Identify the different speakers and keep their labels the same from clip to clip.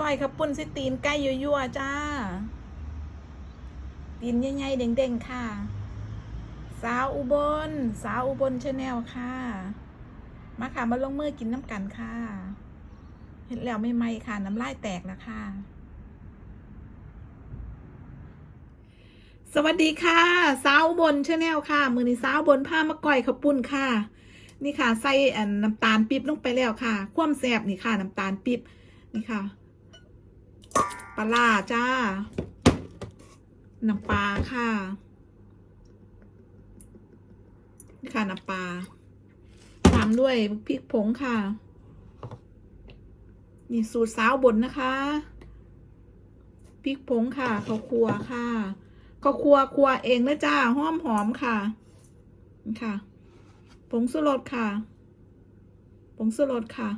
Speaker 1: ก้อยขับปุ้นสิตีนไก่ยั่วๆจ้า ตีนใหญ่ๆเด้งๆค่ะ สาวอุบล สาวอุบลชาแนลค่ะ มาค่ะมาลงมือกินน้ำกันค่ะ เห็นแล้วไม่ไหมค่ะ น้ำลายแตกแล้วค่ะสวัสดีค่ะสาวอุบลชาแนลค่ะ มือนี้สาวอุบนผ้ามาก่อยขับปุ้นค่ะ นี่ค่ะใส่น้ำตาลปิ๊บลงไปแล้วค่ะ ความแซบนี่ค่ะ น้ำตาลปิ๊บนี่ค่ะ ปลาร้าจ้า น้ำปลาค่ะนี่ค่ะน้ำปลาตามด้วยพริกผงค่ะนี่สูตรสาวบนนะคะพริกผงค่ะข้าวคั่วค่ะข้าวคั่วคั่วเองนะจ้าหอมหอมค่ะนี่ค่ะ ผงสุรสค่ะ ผงสุรสค่ะ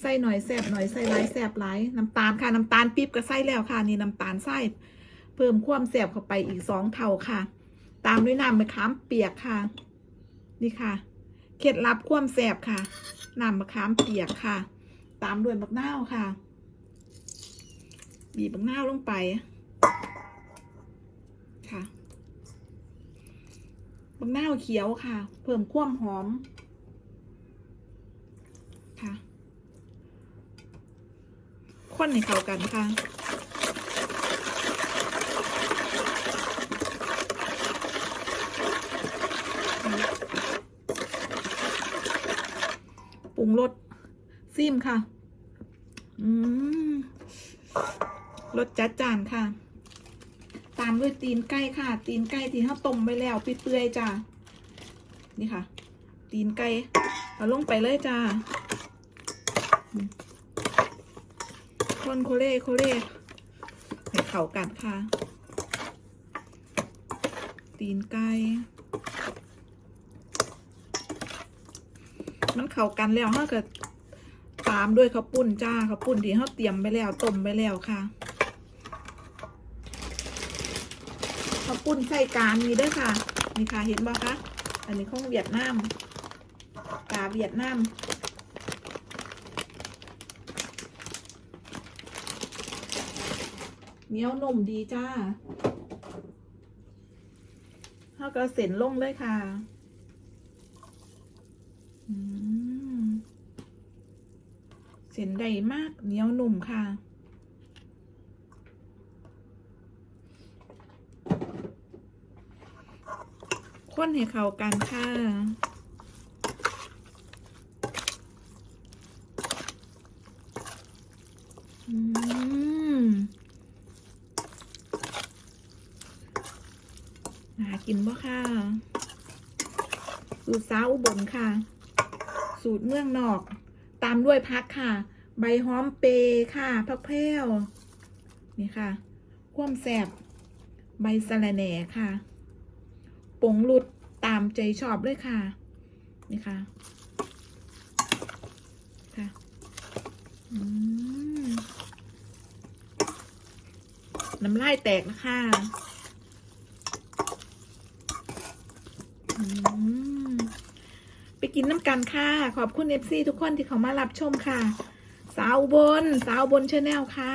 Speaker 1: ใส่หน่อยแสบหน่อยใส่หลายแสบหลายน้ำตาลค่ะน้ำตาลปี๊บก็ใส่แล้วค่ะนี่น้ำตาลใส่เพิ่มความแสบเข้าไปอีกสองเท่าค่ะ ตามด้วยน้ำมะขามเปียกค่ะ นี่ค่ะเคล็ดลับความแสบค่ะน้ำมะขามเปียกค่ะ ตามด้วยมะนาวค่ะ บีบมะนาวลงไปค่ะมะนาวเขียวค่ะ เพิ่มความหอมค่ะ คนให้เข้ากันค่ะปรุงรสซิมค่ะ อืมรสจัดจานค่ะ ตามด้วยตีนไก่ค่ะ ตีนไก่ที่เขาต้มไว้แล้วเปื่อยๆจ้านี่ค่ะ ตีนไก่เอาลงไปเลยจ้า คนโคเล่โคเล่ให้เขากันค่ะ ตีนไก่ มันเข้ากันแล้วเขาก็ตามด้วยข้าวปุ้นจ้าข้าวปุ้นที่เขาเตรียมไปแล้วต้มไปแล้วค่ะข้าวปุ้นใส่กานมีด้วยค่ะนี่ค่ะเห็นบ่คะอันนี้ของเวียดนามกาเวียดนาม เหนียวนุ่มดีจ้าเขาก็เส้นลงเลยค่ะเส้นใดมากเหนียวหนุ่มค่ะข้นให้เข้ากันค่ะ อืม น่ากินบ่ค่ะ สูตรสาวอุบลค่ะ สูตรเมืองนอก ตามด้วยพักค่ะ ใบหอมเปย์ค่ะพักแพรวนี่ค่ะควมแสบใบสะระแหน่ค่ะปงรุดตามใจชอบเลยค่ะ นี่ค่ะ ค่ะ น้ำลายแตกนะคะอืม ไปกินน้ำกันค่ะ ขอบคุณเอฟซีทุกคนที่เขามารับชมค่ะ สาวอุบน สาวอุบนชาแนลค่ะ